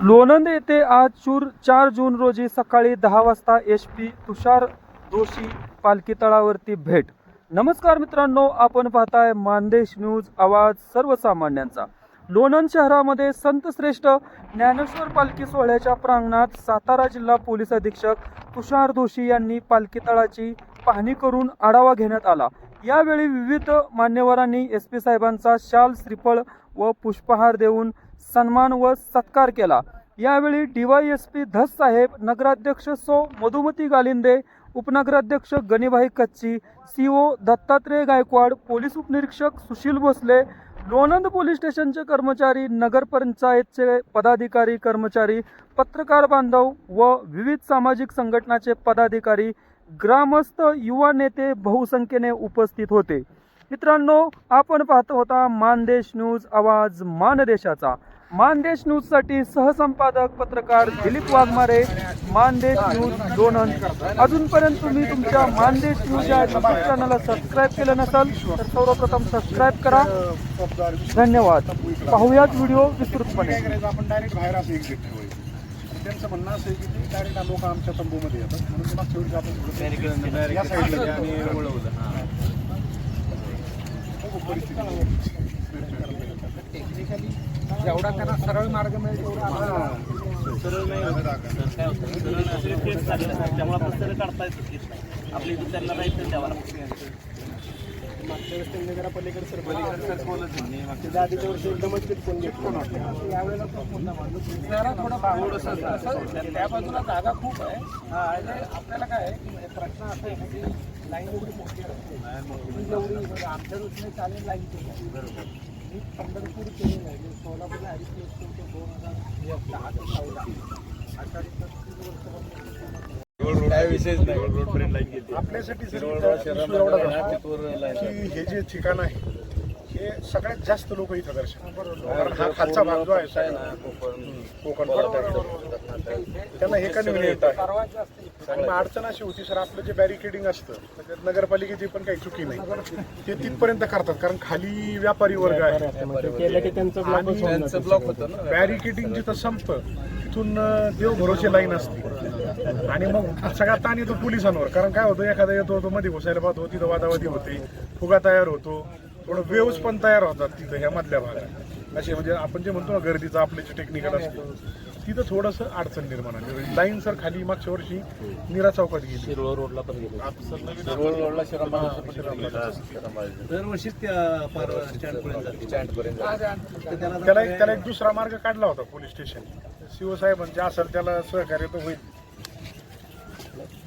लोणंद येथे आज चूर चार जून रोजी सकाळी दहा वाजता एस पी तुषार जोशी पालखी तळावरती भेट. नमस्कार मित्रांनो आपण पाहताय मानदेश न्यूज आवाज सर्वसामान्यांचा. लोणंद शहरामध्ये संतश्रेष्ठ ज्ञानेश्वर पालखी सोहळ्याच्या प्रांगणात सातारा जिल्हा पोलीस अधीक्षक तुषार जोशी यांनी पालखी तळाची पाहणी करून आढावा घेण्यात आला. यावेळी विविध मान्यवरांनी एस पी साहेबांचा शाल श्रीफळ व पुष्पहार देऊन सन्मान व सत्कार केला. यावेळी डीवायएसपी धस साहेब नगराध्यक्ष सो मधुमती गालिंदे उपनगराध्यक्ष Ganibhai Kachchi C O Dattatray Gaikwad police उपनिरीक्षक सुशील भोसले लोणंद पोलीस स्टेशनचे कर्मचारी नगरपंचायतचे पदाधिकारी कर्मचारी पत्रकार बांधव व विविध सामाजिक संघटनाचे पदाधिकारी ग्रामस्थ युवा नेते बहुसंख्येने उपस्थित होते. मित्रांनो आपण पाहत होता मानदेश न्यूज आवाज मानदेशाचा मानदेश न्यूजसाठी सहसंपादक पत्रकार दिलीप वाघमारे मानदेश न्यूज लोणंद अजूनपर्यंत तुम्ही तुमच्या मानदेश न्यूज या यूट्यूब चॅनलला सबस्क्राईब केलं नसाल तर सर्वप्रथम सबस्क्राईब करा. धन्यवाद. पाहूयात व्हिडिओ विस्तृतपणे. करायचं आपण डायरेक्ट बाहेर असं एक्झिट ठेवायचं त्यांचं म्हणणं असं आहे की ते डायरेक्ट लोक आमच्या तंबूमध्ये येतात म्हणून ते मागच्या वेळी आपण या साईडला आणि बघू परिस्थिती जेवढा त्यांना सरळ मार्ग मिळेल तेवढा आम्हाला सरळ नाही होत. तर काय होतं, सरळ दुसरे केस लागले असतात. त्यामुळे आपण सरळ काढता येत नाही. आपली इथं त्यांना द्यावा लागतो मागच्या वेळेस त्यांनी जरा पलीकडे सर पलीकडे सर बोलत नाही मागच्या आधीच्या वर्षी एकदमच चिटकून घेतलं यावेळेला खूप मोठा माणूस जरा थोडं थोडंसं असं त्या- बाजूला जागा खूप आहे. हा, आणि आपल्याला काय आहे की प्रश्न असा आहे की लाईन एवढी मोठी असते म्हणजे आमच्या दृष्टीने चालेल लाईन. बरोबर. पंढरपूर केलेलं आहे सोलापूरला दोन हजार दहा ते चौदा अठ्ठावीस पस्तीस वर्षापासून आपल्यासाठी हे जे ठिकाण आहे हे सगळ्यात जास्त लोक इथं दर्शन कारण हा खालचा भाग जो आहे सगळा, कोकण त्यांना हे कन्व्हिनियंट आहे सर्वात जास्त इथे. आणि मग अडचण अशी होती सर आपलं जे बॅरिकेडिंग असतं त्याच्यात नगरपालिकेची पण काही चुकी नाही. ते तिथपर्यंत करतात कारण खाली व्यापारी वर्ग आहे. आणि ब्लॉक होतं ना बॅरिकेडिंग जिथं संपतं तिथून देव भरोसे लाईन असते आणि मग सगळा ताण येतो पोलिसांवर. कारण काय होतं एखादा येतो तो मध्ये घुसायला पाहतो तिथं वादावादी होते फुगा तयार होतो. थोडं वेव्स पण तयार होतात तिथं ह्या मधल्या भागात. असे म्हणजे आपण जे म्हणतो ना गर्दीचं आपले जे टेक्निकल असते तिथं थोडंसं अडचण निर्माण आली. लाईन सर खाली मागच्या वर्षी निरा चौकात गेली. शिरोळ रोडला पण गेलो. दरवर्षीच. त्याला एक त्याला एक दुसरा मार्ग काढला होता पोलीस स्टेशन शिवसाहेबांचे असेल त्याला सहकार्य तर होईल.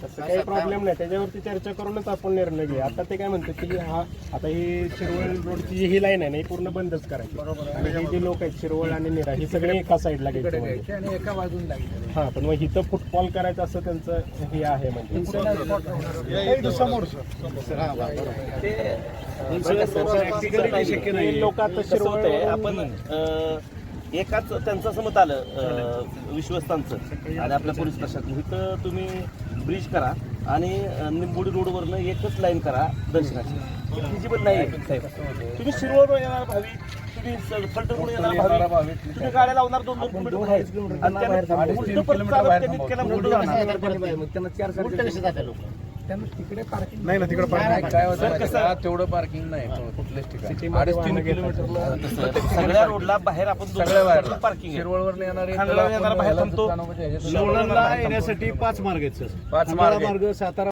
तसं काही प्रॉब्लेम नाही. त्याच्यावरती चर्चा करूनच आपण निर्णय घेऊ. आता ते काय म्हणतात की हा आता ही शिरवळ रोडची जी ही लाईन आहे ना ही पूर्ण बंदच करायची. आणि हे जे लोक आहेत शिरवळ आणि निरा ही सगळी एका साईडला घ्यायची म्हणजे. आणि एका बाजून लागले हा पण मग इथं फुटबॉल करायचं असं त्यांचं हे आहे म्हणजे. इथं समोरचं हे लोक आता शिरवळ आपण एकाच त्यांचं असं मत आलं विश्वस्तांचं आणि आपल्या पोलीस प्रशासन. इथं तुम्ही ब्रिज करा आणि निंबोडी रोडवरनं एकच लाईन करा दर्शनाची. तिची पण नाही आहे, साहेब तुम्ही शिरवळ येणार भावी तुम्ही येणार भावी. तुम्ही गाड्या लावणार दोन दोन किलोमीटर आणि त्यानं त्यांनी उलटं जाणार. त्यांना तिकडे पार्किंग नाही ना तिकडे पाहिजे सर, कसं तेवढं पार्किंग नाही कुठल्याच ठिकाणी. सगळ्या रोडला बाहेर आपण सगळ्या बाहेरला. पार्किंग आहे. शिरवळवर येणारे खांडला येणारा बाहेर थांबतो लोणंदला येण्यासाठी पाच मार्ग आहेत पाच मार्ग मार्ग सातारा